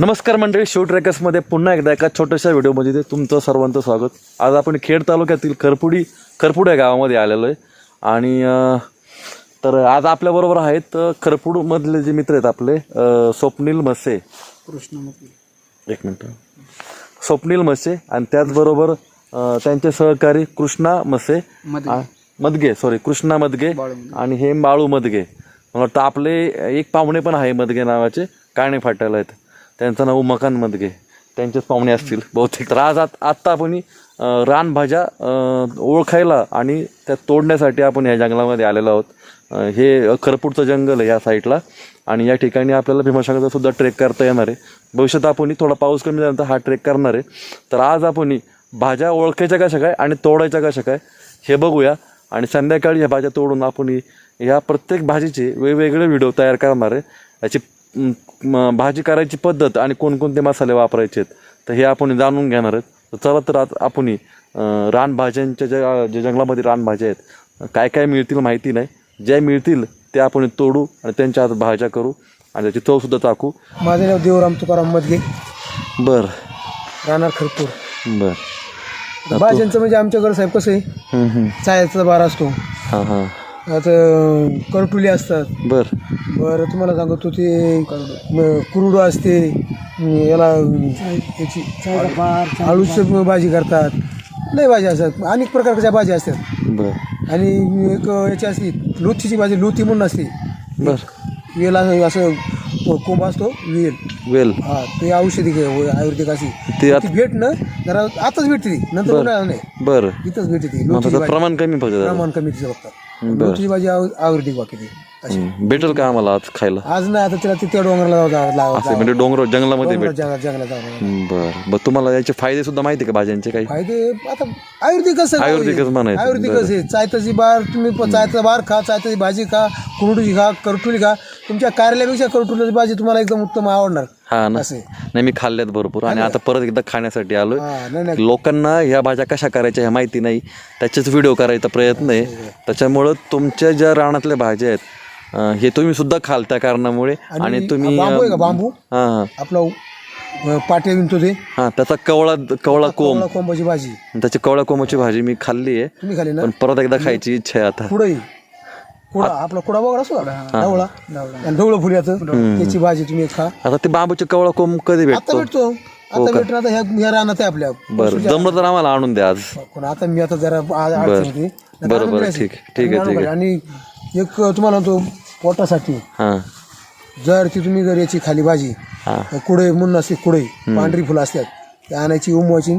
नमस्कार मंडळी शो ट्रॅकर्समध्ये पुन्हा एकदा एका छोट्याशा व्हिडिओमध्ये ते तुमचं सर्वांचं स्वागत. आज आपण खेड तालुक्यातील खरपुडी खरपूड या गावामध्ये आलेलो आहे. आणि तर आज आपल्याबरोबर आहेत खरपूडमधले जे मित्र आहेत आपले स्वप्नील मसे एक मिनटं. स्वप्नील मसे आणि त्याचबरोबर त्यांचे सहकारी कृष्णा मसे मदगे. सॉरी कृष्णा मदगे. आणि हे बाळू मदगे. मला वाटतं आपले एक पाहुणे पण आहे मदगे नावाचे काणे फाट्याला आहेत. त्यांचं नाव मकान मदगे. त्यांचेच पाहुणे असतील बहुतेक. तर आज आत आत्ता आपण रानभाज्या ओळखायला आणि त्या तोडण्यासाठी आपण या जंगलामध्ये आलेलो आहोत. हे खरपूरचं जंगल आहे या साईडला. आणि या ठिकाणी आपल्याला भीमाशंकरचा सुद्धा ट्रेक करता येणार आहे. भविष्यात आपण थोडा पाऊस कमी झाल्यानंतर हा ट्रेक करणार आहे. तर आज आपण भाज्या ओळखायच्या कशा काय आणि तोडायच्या कशा काय हे बघूया. आणि संध्याकाळी ह्या भाज्या तोडून आपण या प्रत्येक भाजीचे वेगवेगळे व्हिडिओ तयार करणार आहे. याची भाजी करायची पद्धत आणि कोणकोणते मसाले वापरायचे आहेत तर हे आपण जाणून घेणार आहेत. तर चला तर आज आपण रानभाज्यांच्या ज्या ज्या जंगलामध्ये रानभाज्या आहेत काय काय मिळतील माहिती नाही. ज्या मिळतील ते आपण तोडू आणि त्यांच्या हात भाज्या करू आणि त्याची चवसुद्धा टाकू. माझं नाव देवराम तुकाराम मधगे बरं. राहणार खरपूर. बरं. भाज्यांचं म्हणजे आमच्याकडे साहेब कसं आहे. चायाचा बार असतो. हां हां. आता करटुली असतात. बरं. बरं तुम्हाला सांगतो ते म, कुरडू असते. म, याला याची आळूचं भाजी करतात. लय भाज्या असतात. अनेक प्रकारच्या भाज्या असतात. बरं. आणि एक याची असते लोथीची भाजी लोथी म्हणून असते. बरं. वेल असं असं कोंब असतो वेल. वेल. हा ते औषधी होय, आयुर्वेदिक अशी. ते आत- ती भेट ना जरा आताच भेटते ती. नंतर उन्हाळ्यात नाही. बरं. इथंच भेटते ती भाजी. प्रमाण कमी. प्रमाण कमी तिचं बघतात लोणचीची भाजी आयु- आयुर्वेदिक बाकी ती अशी. हम्म. भेटेल का आम्हाला आज खायला? आज नाही आता तिला त्या डोंगराला असे म्हणजे डोंगर जंगलामध्ये भेट जंगलात जंगलात जाऊ बरं. बरं तुम्हाला याचे फायदे सुद्धा माहिती आहे का भाज्यांचे काही? फायदे आता आयुर्वेदिकच. आयुर्वेदिकच म्हणायचं. आयुर्वेदिकच आहे? चायताची बार तुम्ही प- चायचा बार खा चायताची भाजी खा कुरडूची खा करटुली खा. तुमच्या कारल्यापेक्षा करटुलीची भाजी तुम्हाला एकदम उत्तम आवडणार. हा ना. असे. नाही मी खाल्ल्यात भरपूर. आणि आता परत एकदा खाण्यासाठी हा नाही नाही. लोकांना ह्या भाज्या कशा करायच्या ह्या माहिती नाही. त्याचेच व्हिडिओ करायचा प्रयत्न आहे. त्याच्यामुळं तुमच्या ज्या रानातल्या भाज्या आहेत अं, हे तुम्ही सुद्धा खाल त्या कारणामुळे. आणि तुम्ही बांबू आहे का? बांबू? हा. आपला अ, पाट्या विणतो ते. हा त्याचा कवळा कवळा कोंब. कोंबाची भाजी. त्याची कवळ्या कोंबाची भाजी मी खाल्ली आहे. तुम्ही खाली ना? पण परत एकदा खायची इच्छा आहे आता. कुडई कुडा आपला कुडा बघा असतो ना, ढवळा आणि ढवळं फुल्याचं त्याची भाजी तुम्ही खा. आता ते बांबूचे कवळा कोंब कधी आता भेटतो. भेटतो आता भेटतो आता ह्या ह्या रानात आहे आपल्या. बरं. जमलं तर आम्हाला आणून द्या आज. पण आता मी आता जरा आज अडचण होती. नाहीतर बरं, आणून बरं, द्यायची. ठीक आहे, ठीक आहे, आणून ठीक आहे. पाहिजे. आणि एक तुम्हाला तो पोटासाठी. हां. जर ती तुम्ही जर याची खाली भाजी हां. कुडे म्हणून असते कुडे पांढरी फुलं असतात ते आणायची उमवायची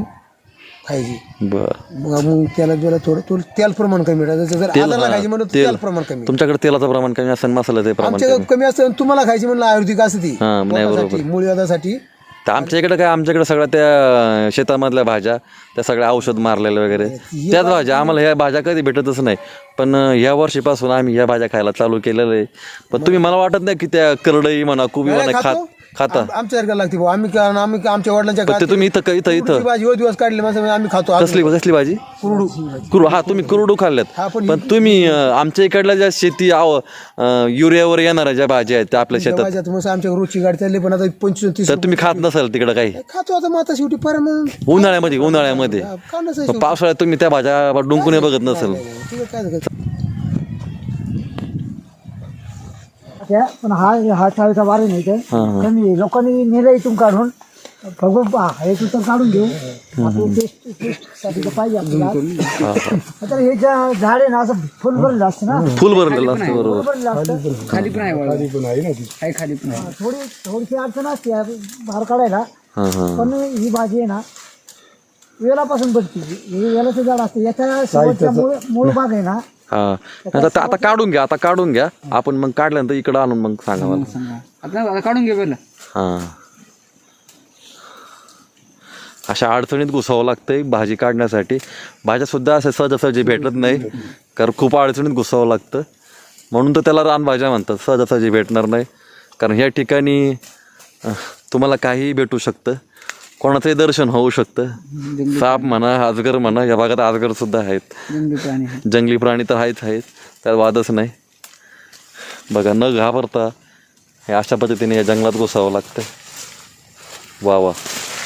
खायची बरं. मग मग त्याला जरा थोडं थोडं तेल प्रमाण कमी टाकायचं जर आधारला खायची म्हणलं तर तेल. प्रमाण कमी. तुमच्याकडे तेलाचं प्रमाण कमी असेल मसाल्याचं प्रमाण आमच्या कमी. असतं आणि तुम्हाला खायची म्हणलं आयुर्वेदिक असते. ती हां नाही बरोबर. पोटासाठी, मुळव्याधासाठी तर आमच्या इकडे काय आमच्याकडे सगळ्या त्या शेतामधल्या भाज्या त्या सगळ्या औषध मारलेल्या वगैरे. त्याच भाज्या आम्हाला ह्या भाज्या कधी भेटतच नाही. पण अं, ह्या वर्षीपासून आम्ही ह्या भाज्या खायला चालू केलेलं आहे. पण तुम्ही मला वाटत नाही की त्या करडई म्हणा कुबी म्हणा खात. खाता. आम- आमच्या सारखं लागते भाऊ. आम्ही का- आम्ही का- आमच्या वडिलांच्या ते तुम्ही इथं इथं इथं कुरडूची भाजी हो दिवस काढले माझं आम्ही खातो. आज कसली कसली भाजी? कुरडू. कुरु हा तुम्ही कुरडू खाल्ल्यात. हा पण पण तुम्ही अं, आमच्या इकडल्या ज्या शेती आव अं, युरियावर येणाऱ्या ज्या भाज्या आहेत त्या आपल्या शेतात आमच्या रोजची गाडी चालली पण आता पंचवीस तीस तर तुम्ही खात नसाल तिकडं काही? खातो आता मग आता शेवटी मग उन्हाळ्यामध्ये उन्हाळ्यामध्ये. पण पावसाळ्यात तुम्ही त्या भाज्या डुंकून बघत नसेल. ठीक आहे काय त्या पण हा हा चाळीचा वारे नाही ते कमी लोकांनी नेलं इथून काढून. बघून पहा हे तर काढून घेऊ. आपण टेस्ट टेस्टसाठी तर पाहिजे आपल्याला तर हे ज्या झाड आहे ना असं फुल भरलेलं असतं ना. फुल भरलेलं असतं बरोबर. असतं खाली पण आहे. खाली पण आहे खाली पण आहे थोडी थोडीशी अडचण असते या बाहेर काढायला. हां हां. पण ही भाजी आहे ना वेलापासून बनते. हे वेलाचं झाड असतं. याच्या शेवटच्या मूळ मूळ भाग आहे ना हा. आता आता- आता काढून घ्या आता काढून घ्या. आपण मग काढल्यानंतर इकडं आणून मग सांगा मला. सांगा. आता आता काढून घे पहिलं. हा. अशा अडचणीत घुसावं लागतंय भाजी काढण्यासाठी. भाज्या सुद्धा असं सहजासहजी भेटत नाही कारण खूप अडचणीत घुसावं लागतं. म्हणून तर त्याला रानभाज्या म्हणतात सहजासहजी भेटणार नाही. कारण ह्या ठिकाणी अह, तुम्हाला काहीही भेटू शकतं. कोणाचंही दर्शन होऊ शकतं. साप म्हणा अजगर म्हणा या भागात अजगर सुद्धा आहेत. जंगली प्राणी आहे जंगली प्राणी तर आहेच आहेत. त्यात वादच नाही. बघा न घाबरता हे अशा पद्धतीने या जंगलात घुसावं लागतं. वा वा.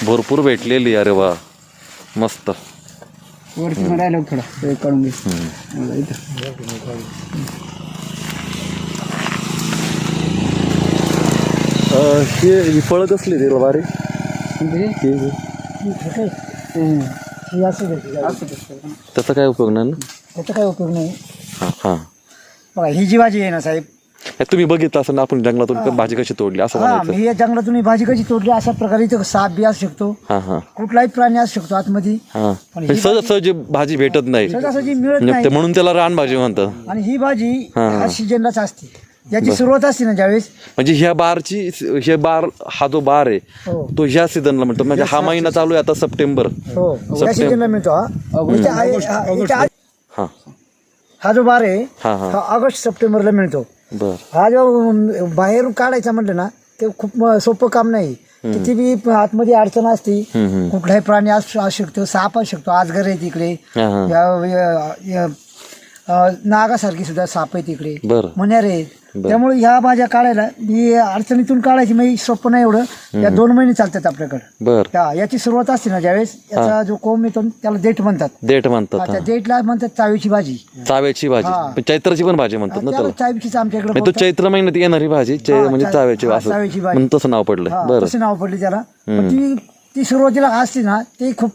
भरपूर भेटलेली अरे वा. मस्त. थोडं ते काढून हे फळं कसली रे बारे? हे- हम्म. असं देते असं तसं. त्याचा काय उपयोग नाही ना? त्याचा काही उपयोग नाही. हां हां. बघा ही जी भाजी आहे ना साहेब तुम्ही बघितलं असं ना आपण जंगलातून भाजी कशी तोडली असं हा म्हणायचं. मी या जंगलातून ही भाजी कशी तोडली अशा प्रकारे इथं साप बी असू शकतो. हां हां. कुठलाही प्राणी असू शकतो आतमध्ये. हां. पण ही म्हणजे सहज सहज भाजी भेटत नाही. सहजासहजी मिळत म्हणजे नाही. म्हणून त्याला रानभाजी म्हणतात. आणि ही भाजी हा. ह्या सीजनलाच असते. याची सुरुवात असते ना ज्यावेळेस? म्हणजे ह्या बारची हे बार हा जो बार आहे हो. तो ह्या सीझनला म्हणतो म्हणजे हा महिना चालू आहे आता सप्टेंबर. हो. या सीजनला मिळतो हा. हा- हां. हा जो बार आहे हां हां. हा ऑगस्ट सप्टेंबरला मिळतो. बर. हा जो बाहेरून काढायचा म्हटलं ना ते खूप सोपं काम नाही. किती बी आतमध्ये अडचण असते हम्म, हम्म. कुठलाही प्राणी असू असू शकतो साप असू शकतो आजगर आहे तिकडे. हां हां. या- या- या- अं, नागासारखी सुद्धा साप आहे तिकडे. बरं. मण्यार आहेत त्यामुळे ह्या भाज्या काढायला ही अडचणीतून काढायची म्हणजे सोपं नाही एवढं. या दोन महिने चालतात आपल्याकडे. बर. याची सुरुवात असते ना ज्यावेळेस याचा जो कोंब येतो ना, त्याला देठ म्हणतात. देठ म्हणतात त्या हां. देठला म्हणतात चावीची भाजी. चाव्याची भाजी. पण चैत्राची पण भाजी म्हणतात ना त्याला. त्याला चावीचीच आमच्याकडे म्हणजे तो चैत्र महिन्यात येणारी भाजी चै- हा, म्हणजे चा- चाव्याची हा, असं. चाव्याची भाजी. म्हणून तसं नाव हा, बरं. तसे नाव पडले त्याला. पण ती ती सुरुवातीला असते ना ती खूप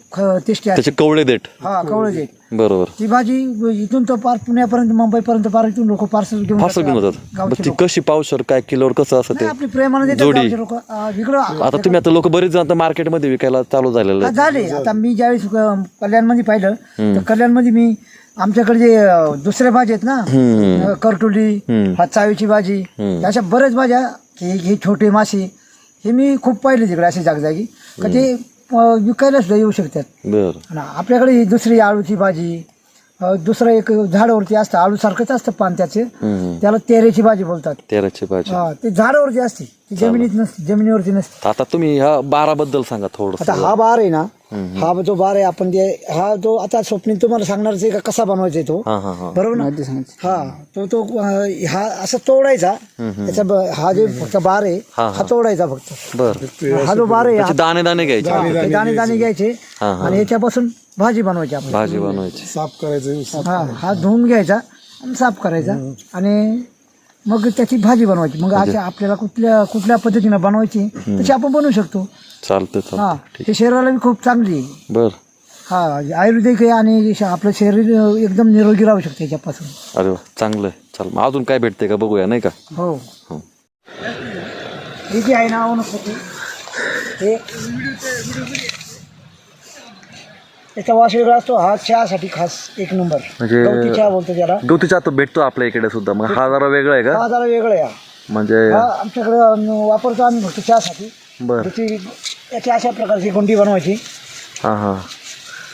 टेस्टी असते त्याचे कवळे देठ हा कवळे देठ बरोबर ती भाजी इथून तर पार पुण्यापर्यंत मुंबईपर्यंत पार इथून लोक पार्सल घेऊन फास्ट घेऊन जातात. गावचे ती लोकं. कशी पावसर काय किलोवर कसं असं ते नाही, आपली प्रेमाने देतात जोडी. गावचे लोक इकडं आता तुम्ही आता लोक बरेच जण आता मार्केटमध्ये विकायला चालू झालेलं आहे झाले आता मी ज्यावेळेस कल्याणमध्ये पाहिलं तर कल्याणमध्ये मी आमच्याकडे जे अं, दुसऱ्या भाजी आहेत ना. अं, करटुली हम्म. हा चावीची भाजी हम्म. अशा बऱ्याच भाज्या हे हे छोटे मासे हे मी खूप पाहिले तिकडे असे जागजागी का ते अं, विकायला सुद्धा येऊ शकतात बर. आणि आपल्याकडे ही दुसरी आळूची भाजी अं, दुसरं एक झाडावरती असतं आळूसारखंच असतं पान त्याचे. हम्म. त्याला तेरेची भाजी बोलतात. तेराची भाजी. हा ते झाडावरती असते. जमिनीत नसते जमिनीवरती नसते. आता तुम्ही ह्या बाराबद्दल सांगा थोडं आता हा बार आहे ना हा जो बार आहे आपण जे हा जो आता स्वप्नील तुम्हाला सांगणारच आहे का कसा बनवायचा आहे तो? हा हा हा. बरोबर ना? हा तो तो हा असं तोडायचा. त्याचा हा जे फक्त बार आहे हा, तोडायचा फक्त. बर. हा जो बार आहे त्याचे दाणे दाणे घ्यायचे. दाणे दाणे घ्यायचे. आणि याच्यापासून भाजी बनवायची आपण. भाजी बनवायची. साफ करायचं हा हा धुवून घ्यायचा आणि साफ करायचा आणि मग त्याची भाजी बनवायची. मग अशा आपल्याला कुठल्या कुठल्या पद्धतीनं बनवायची तशी आपण बनवू शकतो. चालतंय हा चालतंय हे शरीराला बी खूप चांगली आहे. बर. हा आयुर्वेदिक आहे आणि श- आपलं शरीर एकदम निरोगी राहू शकते याच्यापासून. अरे वा चांगलं आहे. चाल मग अजून काय भेटते का बघूया नाही का? हो. हो. हे जे आहे ना वनस्पती हे त्याचा वास वेगळा असतो. हा चहासाठी खास एक नंबर म्हणजे- गवती चहा बोलतो त्याला गवतीचा आता भेटतो आपल्या इकडे सुद्धा. मग हा जरा वेगळा आहे का? हा जरा वेगळा आहे हा. म्हणजे हा आमच्याकडे अं, वापरतो आम्ही फक्त चहासाठी. बर. त्याची याची अशा प्रकारची गुंडी बनवायची? हा हा.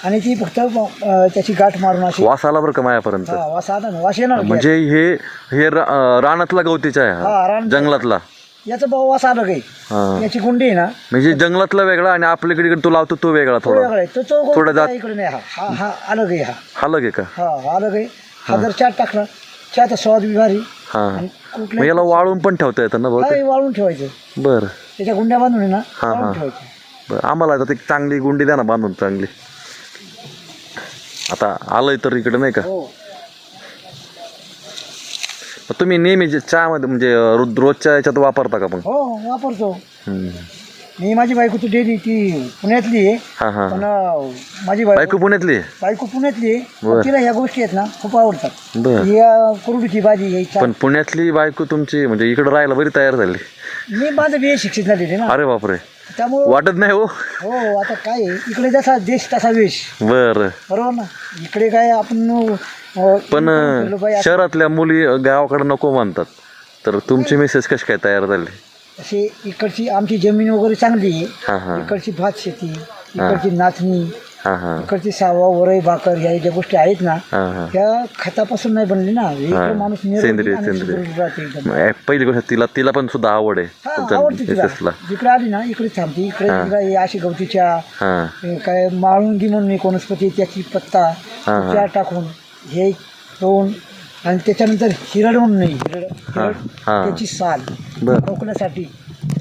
आणि ती फक्त अं, त्याची गाठ मारून अशी. वास आला बरं का मायापर्यंत? हा वास आला ना वास येणार. म्हणजे हे हे रा- अं, रानातला गवतीचा आहे हा, हा रान- जंगलातला. याचा भाऊ वास आला काही हा. याची गुंडी आहे ना म्हणजे जंगलातला वेगळा आणि आपल्याकडे तो लावतो तो वेगळा तो थोडा आहे. तो थोडा जात- इकडे नाही हा. हा हा अलग आहे हा. हा लगे का? हा हा अलग आहे हा. जर चहा टाकला चहाचा स्वाद बी भारी हा. आणि मग कुठल्या याला वाळून पण ठेवता येतं ना वाळून ठेवायचं. बर. त्याच्या गुंड्या बांधून आहे ना हा, वाळून हा. ठेवायचं. बर आम्हाला आता एक चांगली गुंडी द्या ना बांधून चांगली. आता आलंय तर इकडे नाही का? हो. मग तुम्ही नेहमी जे चहामध्ये म्हणजे रोज- रोजच्या याच्यात वापरता का पण हो वापरतो. हम्म. मी माझी बायको तू डेली ती पुण्यातली आहे. हा हा. पण अं, माझी बायको बायको पुण्यातली आहे? बायको पुण्यातली आहे. बरं. तिला ह्या गोष्टी आहेत ना खूप आवडतात. बर. ही अं, कुरडूची भाजी पण पुण्यातली बायको तुमची म्हणजे इकडे राहायला बरी तयार झाली. मी माझं बी शिक्षित झालेले ना. अरे बापरे. त्यामुळं वाटत नाही हो. हो आता काय आहे, इकडे जसा देश तसा वेश. बर. बरोबर ना? इकडे काय आपण अं, पण शहरातल्या मुली गावाकडे नको म्हणतात. तर तुमची मेसेज कशी काय तयार झाली? अशी इकडची आमची जमीन वगैरे चांगली आहे. हा हा. इकडची भात शेती इकडची नाचणी इकडची सावा वरई भाकर ह्या ज्या गोष्टी आहेत ना त्या खतापासून नाही बनली ना. इकडे माणूस सेंद्रिय सेंद्रिय. पहिली गोष्ट तिला तिला पण सुद्धा आवड आहे. आवडते तिला. जिकडे आली ना इकडे थांबते. इकडे अशी गवतीच्या काय माळुंगी म्हणून एक वनस्पती त्याची पत्ता. त्या टाकून हे दोन आणि त्याच्यानंतर हिरड म्हणून नाही हिरड हा. त्याची साल खोकल्यासाठी.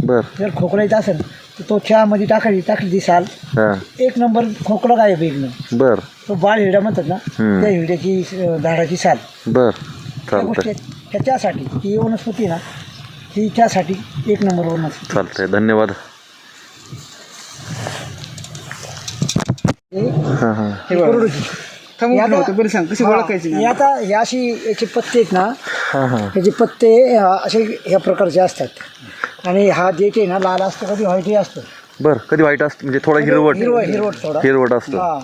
बर. जर खोकलायचं असेल तर तो चहामध्ये टाकायची टाकली ती साल. हा. एक नंबर खोकला गायब एकदम. बर. तो बाळ हिरडा म्हणतात ना हम्म. त्या हिरड्याची अं, झाडाची साल. बर. त्या गोष्टी चालतंय आहेत. ह्या त्यासाठी ही वनस्पती ना ही त्यासाठी एक नंबर वनस्पती. चालतंय. धन्यवाद. हे हा हा. हे. कोरडूची. हे हा, हे आता हे अशी याचे पत्ते आहेत ना हा हा. याचे पत्ते अं, असे ह्या प्रकारचे असतात. आणि हा देठ आहे ना लाल असतो कधी व्हाईटही असतो. बर कधी वाईट असतं म्हणजे थोडा हिरवट. हिरवट हिरवट थोडा. हिरवट असतो. हा.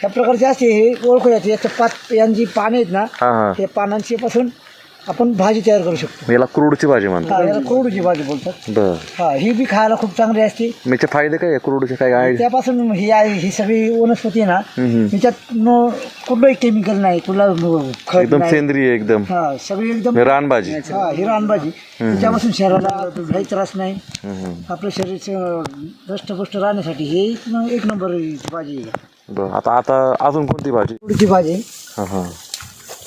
ह्या प्रकारचे असते हे ओळखू येते याच्या पात यांची पाने आहेत ना हा हा. हे पानांची पासून आपण भाजी तयार करू शकतो. याला कुरुडची भाजी म्हणतात. हा याला कोरडूची भाजी बोलतात. बर. हा ही बी खायला खूप चांगली असते. याचे फायदे काय आहे? कुरुडचे काय आहे? त्यापासून ही आहे ही सगळी वनस्पती आहे ना हम्म. त्याच्यात नो कुठलंही केमिकल नाही कुठला खत एकदम नाही. सेंद्रिय एकदम. हा सगळी एकदम रानभाजी हा ही रानभाजी त्याच्यापासून शरीराला काही त्रास नाही. हम्म. आपलं शरीर दष्टपुष्ट राहण्यासाठी हे एक न- एक नंबर भाजी आहे. बर आता आता अजून कोणती भाजी? कोरडूची भाजी. हा हा.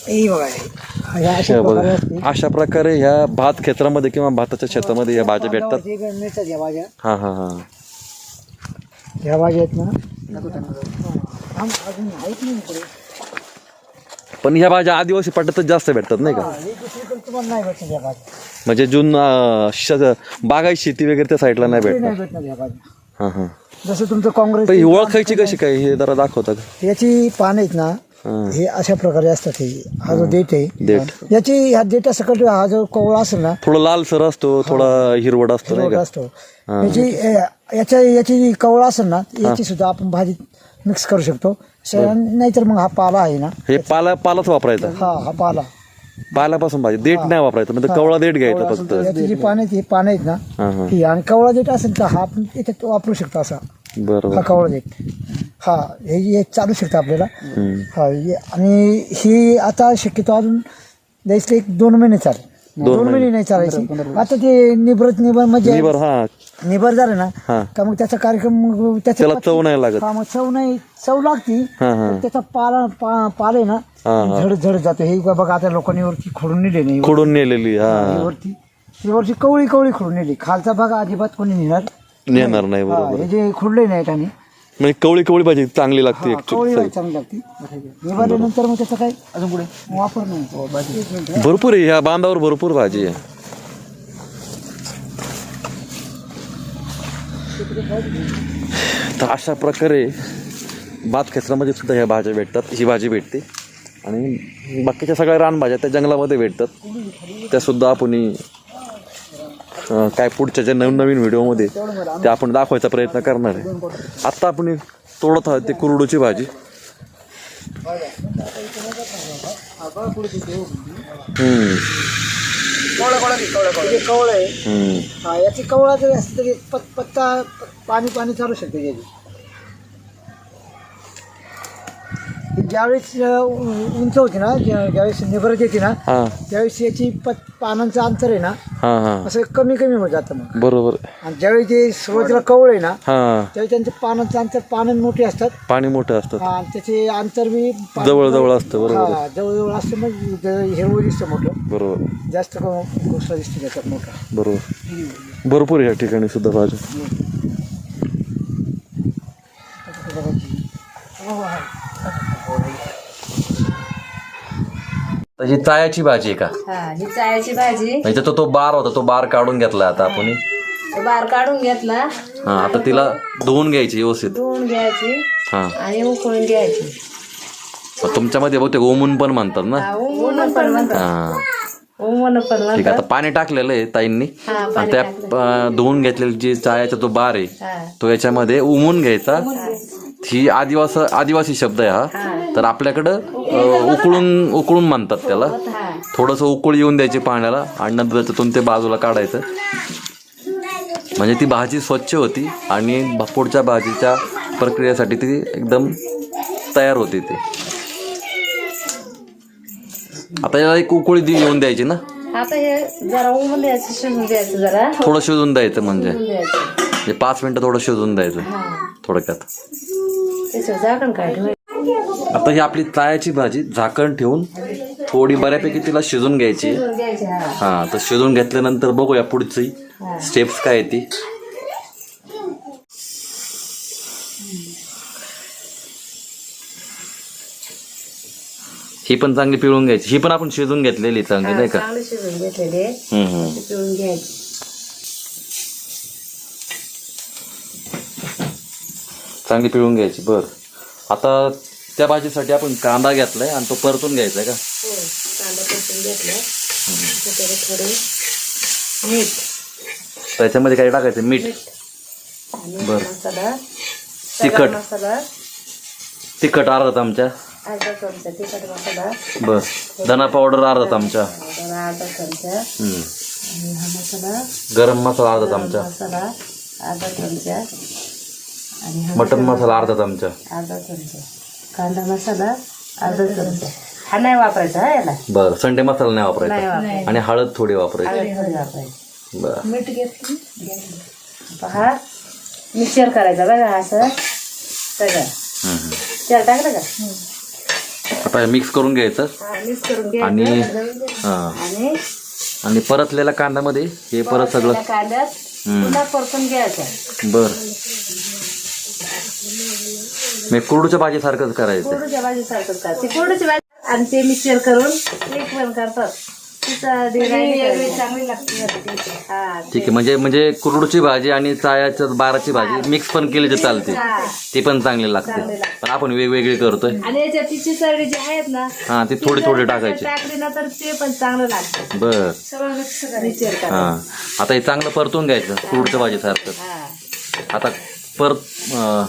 ही बघा ह्या अशा प्रकारे बघा असते अशा प्रकारे ह्या भात क्षेत्रामध्ये किंवा भाताच्या शेतामध्ये या भाज्या भेटतात. हे काय मिळतात या भाज्या. हा हा हा. ह्या भाज्या आहेत ना. आम- अजून आहेत नाही इकडे. पण ह्या भाज्या आदिवासी पट्ट्यातच जास्त भेटतात नाही का? हा, हे दुसरीकडे तुम्हाला नाही भेटणार या भाज्या. म्हणजे जून अं, श- बागायत शेती वगैरे त्या साईडला नाही इकडे भेटणार. नाही भेटणार या भाज्या. हा हा. जसं तुमचं काँग्रेस पण ही ओळखायची कशी काय? हे जरा दाखवता का? याची पानं आहेत ना हा. अशा प्रकारे असतात हे. हा जो देठ आहे देठ. याची ह्या देठासकट हा जो कोवळा असेल ना थोडा लालसर असतो थोडा हिरवट असतो नाही हिरवट का? असतो. याची अ, याच्या याची जी कवळा असेल ना याची सुद्धा आपण भाजीत मिक्स करू शकतो. नाहीतर मग हा पाला आहे ना. हे पाला पालाच वापरायचा? हा हा पाला. पाल्यापासून भाजी. देठ नाही वापरायचं म्हणजे कवळा देठ घ्यायचा फक्त. याची जी पानं आहेत ही पानं आहेत ना हा आणि कवळा देठ असेल तर हा आपण याच्यात वापरू शकतो असा. बरोबर. हा कवळा देठ. हा हे हे चालू शकतं आपल्याला. हा हे- आणि ही आता शक्यतो अजून द्यायचं एक दोन महिने चालेल. दोन महिने. नाही चालायची. आता ते निभरत निभर म्हणजे निबर हा. निभर झालं ना का मग त्याचा कार्यक्रम मग त्याचा त्याला चव नाही लागत. हा मग चव नाही चव लागती हा हा. पण त्याचा पाला पा पाल आहे ना हा, झड झड जातो. हे बघा आता लोकांनी वरती खोडून नेले नाही खोडून नेलेली हा. वरती. ही वरची कवळी कवळी खोडून नेली. खालचा भाग अजिबात कोणी नेणार नेणार नाही हा, बरोबर. हे जे खुडले नाहीत आणि म्हणजे कवळी कवळी भाजी चांगली लागते कवळी ऍक्च्युली भाजी चांगली लागते. निभारल्यानंतर मग त्याचा काय? अजून पुढे? वापर नाही. एक मिनिट. भरपूर आहे ह्या बांधावर भरपूर भाजी आहे. तर अशा प्रकारे भात क्षेत्रामध्ये सुद्धा ह्या भाज्या भेटतात ही भाजी भेटते. आणि बाकीच्या सगळ्या रानभाज्या त्या जंगलामध्ये भेटतात. त्या सुद्धा आपण अं, काय पुढच्या ज्या नवीन नवीन व्हिडिओमध्ये त्या आपण दाखवायचा प्रयत्न करणार आहे. आत्ता आपण तोडत आहोत ते कुरडूची भाजी. हम्म, कवळ आहे हम्म. हा याची कवळा जरी असली तरी पत पत्ता पाणी पाणी चालू शकते याची ज्यावेळेस अं, उंच होती ना ज्या- ज्यावेळेस निभरत येते ना हा. त्यावेळेस याची पत पानांचं अंतर आहे ना हा हा. असं कमी कमी होत जातं मग. बरोबर. आणि ज्यावेळी ते सुरुवातीला कवळ आहे ना हा. त्यावेळी त्यांचं पानांचं अंतर पानं मोठी असतात. पाणी मोठं असतं हा, आणि त्याचे अंतर बी पा- जवळ जवळ असतं बरोबर. हा जवळ जवळ असतं मग ते हिरवं दिसतं मोठं. बरोबर. जास्त गोष्ट दिसते त्याच्यात मोठं. बरोबर. भरपूर या ठिकाणी सुद्धा भाजी ही चायाची भाजी आहे का? हा ही चायाची भाजी. म्हणजे तो तो बार होता तो बार काढून घेतला आता आपण. बार काढून घेतला. हा आता तिला धुवून घ्यायची व्यवस्थित. धुवून घ्यायची हा. आणि उकळून घ्यायची. तुमच्यामध्ये बहुतेक ओमून पण म्हणतात ना? हा, उमून पण म्हणतात. हा. ठीक आता पाणी टाकलेलं आहे ताईंनी. हा त्या धुवून घेतलेली जी चायाचा तो बार आहे हा. तो याच्यामध्ये उमून घ्यायचा. ही आदिवास आदिवासी शब्द आहे हा. तर आपल्याकडं उकळून उकळून म्हणतात त्याला. थोडंसं उकळ येऊन द्यायची पाण्याला आणि नंतर त्याच्यातून ते बाजूला काढायचं. म्हणजे ती भाजी स्वच्छ होती आणि पुढच्या भाजीच्या प्रक्रियेसाठी ती एकदम तयार होती ती. आता याला एक उकळी दि- येऊन द्यायची ना? आता हे जरा उमून द्यायचं शिजून द्यायचं जरा. थोडं शिजून द्यायचं म्हणजे. पाच मिनिटं थोडं शिजून द्यायचं. थोडक्यात. आता ही आपली तायाची भाजी झाकण ठेवून थोडी बऱ्यापैकी तिला शिजून घ्यायची. हा. तर शिजून घेतल्यानंतर बघूया पुढची स्टेप्स काय येते ती. ही पण चांगली पिळून घ्यायची. ही पण आपण शिजून घेतलेली चांगली नाही का? शिजून पिळून घ्यायची. चांगली पिळून घ्यायची बर. आता त्या भाजीसाठी आपण कांदा घेतलाय आणि तो परतून घ्यायचा आहे का? हो कांदा परतून घेतला त्याच्यावर थोडे मीठ. त्याच्यामध्ये काय टाकायचं? मीठ. बरं. मसाला. तिखट. मसाला. तिखट अर्धा चमचा. अर्धा चमचा तिखट मसाला. बर. धना पावडर अर्धा चमचा. चमचा. मसाला. गरम मसाला अर्धा चमचा. मसाला अर्धा चमचा. आणि हा मटन मसाला. अर्धा चमचा. अर्धा चमचा. कांदा मसाला अर्धा चमचा. हा नाही वापरायचा हा याला. बर संडे मसाला नाही नाही वापरायचा. वापरायचा आणि हळद थोडी वापरायची. हळद थोडी वापरायची. बर. मीठ घेतली हा मिक्सर करायचा बघा हा असं. सगळं. हम्म, हम्म. तेल टाकलं का? आता मिक्स करून घ्यायचं. हा मिक्स करून आणि घ्यायचं हा. आणि आणि परतलेल्या कांद्यामध्ये हे परत सगळं परतलेल्या कांद्यात. पुन्हा परतून घ्यायचं. बर. मी कुरडूच्या भाजीसारखंच करायचं. कोरडूच्या भाजी सारखंच का ते कोरडूची भाजी आणि ते मिक्सर करून एक पण करतात. तिचा चांगली लागते हा ठीक आहे म्हणजे म्हणजे कुरडूची भाजी आणि चायाच्या बाराची भाजी मिक्स पण केली तर चालते. ती पण चांगली लागते. पण आपण वेगवेगळी करतोय. आणि याच्यात तिची जी आहेत ना हा ती थोडी थोडी टाकायची. टाकली ना तर ते पण चांगलं लागतं. बर. सगळं मिक्स मिक्सर करा हा. आता हे चांगलं परतून घ्यायचं कुरडूच्या भाजीसारखं. हा. आता परत अं,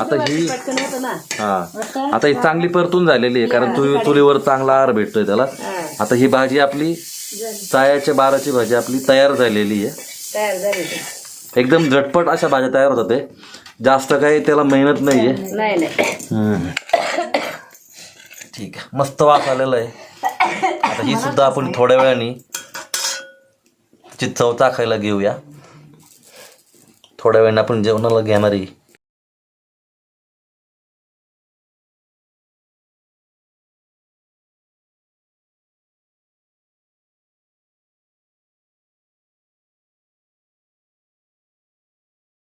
आता ही पटकन होतं ना हा. आता ही चांगली परतून झालेली आहे कारण चुली चुलीवर चांगला आहार भेटतोय त्याला. हा. आता ही भाजी आपली चायाच्या बाराची भाजी आपली तयार झालेली आहे. तयार झाली ते. एकदम झटपट अशा भाज्या तयार होतात ते. जास्त काही त्याला मेहनत नाहीये. नाही नाही. ठीक आहे. मस्त वास आलेला आहे. आता ही सुद्धा आपण थोड्या वेळाने ची चव चाखायला घेऊया. थोड्या वेळाने आपण जेवणाला घेणारी